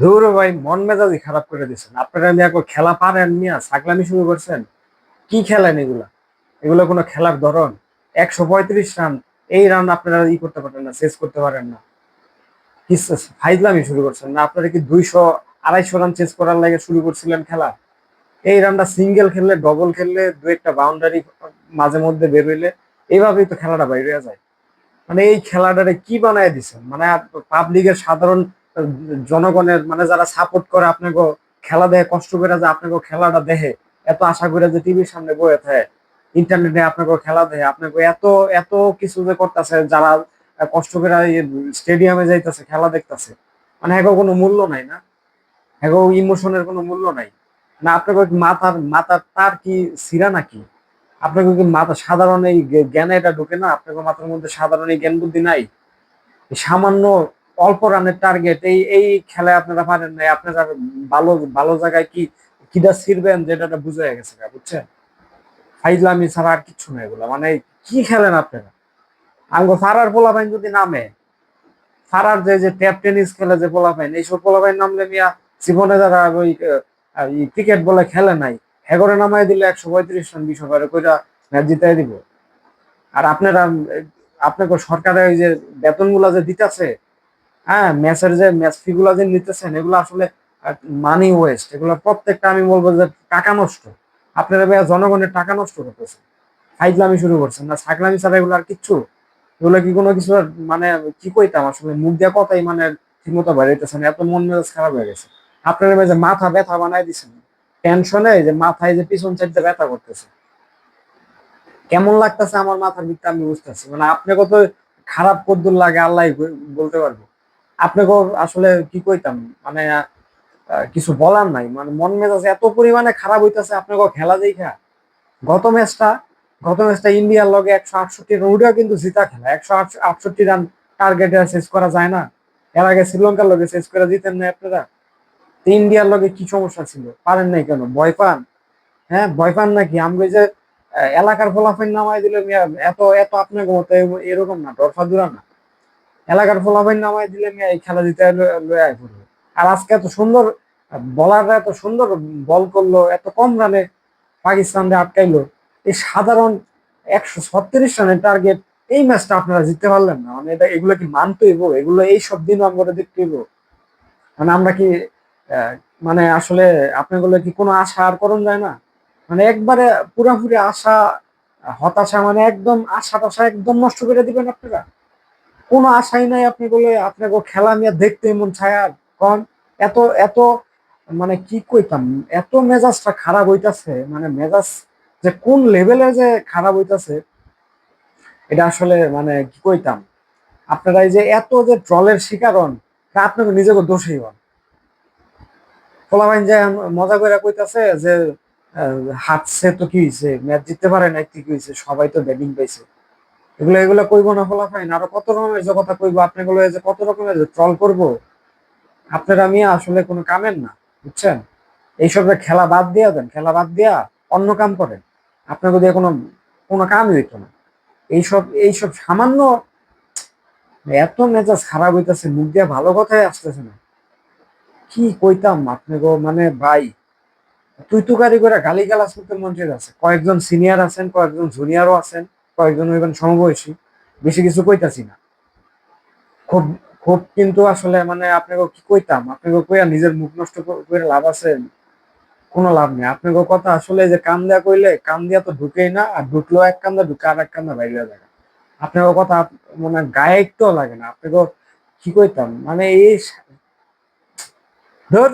ধুর ভাই, মন মেজাজি খারাপ করে দিচ্ছেন আপনারা নিয়ে এখন খেলা পারেন নিয়ে ছাগলামি শুরু করছেন। কি খেলেন এগুলা? এগুলো কোনো খেলার ধরন? একশো পঁয়ত্রিশ রান, এই রান আপনারা ই করতে পারেন না, শেষ করতে পারেন না। ফাইজলামি শুরু করছেন না? আপনারা কি দুইশো, আড়াইশো রান চেস করার লাগে শুরু করছিলেন খেলা? এই রানটা সিঙ্গেল খেললে ডবল খেললে, দু একটা বাউন্ডারি মাঝে মধ্যে বেরোইলে এইভাবেই তো খেলাটা বাইরে যায়। মানে এই খেলাটারে কি বানায় দিছেন? মানে পাবলিকের সাধারণ জনগণের মানে যারা সাপোর্ট করে আপনাকে খেলা দেখে কষ্ট করে যে আপনাকে খেলাটা দেখে এত আশা করে যে টিভির সামনে বয়ে থাকে ইন্টারনেটে আপনাকে খেলা দেখে আপনাকে এত এত কিছু যে করতেছে, যারা কষ্ট করে স্টেডিয়ামে যাইতেছে, খেলা দেখতেছে মানে এগো কোনো মূল্য নাই না। এগো ইমোশনের কোনো মূল্য নাই। না, আপনাকে মাথার মাথার তার কি সিরা নাকি? আপনাকে কি মাথা সাধারণ এই জ্ঞানে এটা ঢুকে না? আপনাকে মাথার মধ্যে সাধারণ এই জ্ঞান বুদ্ধি নাই সামান্য অল্প রানের টার্গেট এই এই খেলায় আপনারা পারেন নাই, আপনারা ভালো ভালো জায়গায় কি কিটা ছিড়বেন যেটা বুঝে গেছে বুঝছেন? ফাইজলামি ছাড়া আর কিচ্ছু নাই এগুলো মানে কি খেলেন আপনারা? আঙ্গো ফারার পোলাপাইন যদি নামে ফারার যে যে ট্যাপ টেনিস খেলে যে পোলাপাইন, এইসব পোলাপাইন নামলে মিয়া জীবনে যারা ওই ক্রিকেট বলে খেলে নাই, হেগরে নামাই দিলে একশো পঁয়ত্রিশ রান, বিশ ওভারে কইরা ম্যাচ জিতাই দিব। আর আপনারা, আপনাকে সরকারের ওই যে বেতনগুলা যে দিতেছে হ্যাঁ ম্যাচের যে ম্যাচ ফি গুলা যে নিতেছেন, এগুলো আসলে মানি ওয়েস্ট এগুলো প্রত্যেকটা আমি বলব যে টাকা নষ্ট। আপনারা ভাইয়া জনগণের টাকা নষ্ট করতেছে ফাইজলামি শুরু করছেন। না ছাগলামি ছাড়া এগুলো আর কিচ্ছু। এগুলো কি কোনো কিছু মানে কি কইতাম? আসলে মুখ দিয়া কথাই মানে ঠিকমতো বাড়াইতেছে না। এত মন মেজাজ খারাপ হয়ে গেছে। আপনারা ভাই যে মাথা ব্যথা বানাই দিচ্ছেন টেনশনে যে মাথায় যে পিছন চাইতে ব্যথা করতেছে। কেমন লাগতেছে আমার মাথার ভিতরে আমি বুঝতেছি। মানে আপনাকে তো খারাপ কদ্দুর লাগে আল্লাহ বলতে পারব। আপনাকেও আসলে কি কইতাম? মানে কিছু বলার নাই। মানে মন মেজাজ এত পরিমাণে খারাপ হইতেছে আপনাকে খেলা দেখা গত ম্যাচটা গত ম্যাচটা ইন্ডিয়ার লগে একশো আটষট্টি রান ওটাও কিন্তু জিতা খেলা। একশো আটষট্টি রান টার্গেটে শেষ করা যায় না। এর আগে শ্রীলঙ্কার লগে শেষ করে দিতেন না আপনারা। ইন্ডিয়ার লগে কি সমস্যা ছিল? পারেন নাই কেন? ভয় পান? হ্যাঁ ভয় পান নাকি? আমি যে এলাকার ফলাফল নামাই দিলে এত এত আপনার মতো এরকম না ডরফা দূরা না। এলাকার ফলাফল নামাই দিলে মিয়া এই খেলা দিতে লয়ে আয় আর আজকে এত সুন্দর বলাররা এত সুন্দর বল করল, এত কম রানে পাকিস্তানকে আটকাইলো। এই সাধারণ একশো ছত্রিশ রানের টার্গেট এই ম্যাচটা আপনারা জিততে পারলেন না। মানে এটা এগুলো কি মানতেইব এগুলো এই সব দিন আমরা দেখতে হইব। মানে আমরা কি মানে আসলে আপনাগুলো কি কোনো আশা আর করণ যায় না? মানে একবারে পুরাপুরি আশা, হতাশা মানে একদম আশা টাশা একদম নষ্ট করে দিবেন আপনারা? কোনো আশাই নাই আপনি বলে আপনাকে খেলা নিয়ে দেখতে মন ছায়া কন। এত এত মানে কি কইতাম, এত মেজাজটা খারাপ হইতাছে মানে মেজাজ যে কোন লেভেলে যে খারাপ হইতাছে, এটা আসলে মানে কি কইতাম, আপনারা এই যে এত যে ট্রলের শিকার হন, তা আপনাকে নিজেকে দোষী হন। পোলাবাইন যে মজা করে কইতাছে যে হাঁটছে তো কি হয়েছে ম্যাচ জিততে পারে না কি হয়েছে সবাই তো ব্যাটিং পাইছে। এগুলো এগুলো কইবো না ফলাফাইন আরও কত রকমের যে কথা কইবো, আপনাগুলো যে কত রকমের যে ট্রল করব, আপনারা আমি আসলে কোনো কামের না, বুঝছেন? এইসব খেলা বাদ দিয়া দেন, খেলা বাদ দিয়া অন্য কাম করেন। আপনাকে দিয়ে কোনো কোনো কামই হইতো না। এইসব এইসব সামান্য এত মেজাজ খারাপ হইতাছে, মুখ দিয়ে ভালো কথাই আসতেছে না। কি কইতাম আপনাকে মানে ভাই, তুই তুকারি করে গালি গালাজ করতে মঞ্চের আছে কয়েকজন সিনিয়র আছেন, কয়েকজন জুনিয়রও আছেন। কয়েকজন হইবেন সমবয়সী, বেশি কিছু কইতাছি না। খুব খুব কিন্তু আসলে মানে আপনাকে কি কইতাম আপনাকে কইয়া নিজের মুখ নষ্ট করে লাভ আছে? কোনো লাভ নেই। আপনাকে কথা আসলে যে কান দেয়া কইলে কান দিয়া তো ঢুকেই না, আর ঢুকলেও এক কান্দা ঢুকে আর এক কান্দা বাইরে যায়। আপনাকে কথা মানে গায়ে একটু লাগে না। আপনাকে কি কইতাম? মানে এই ধর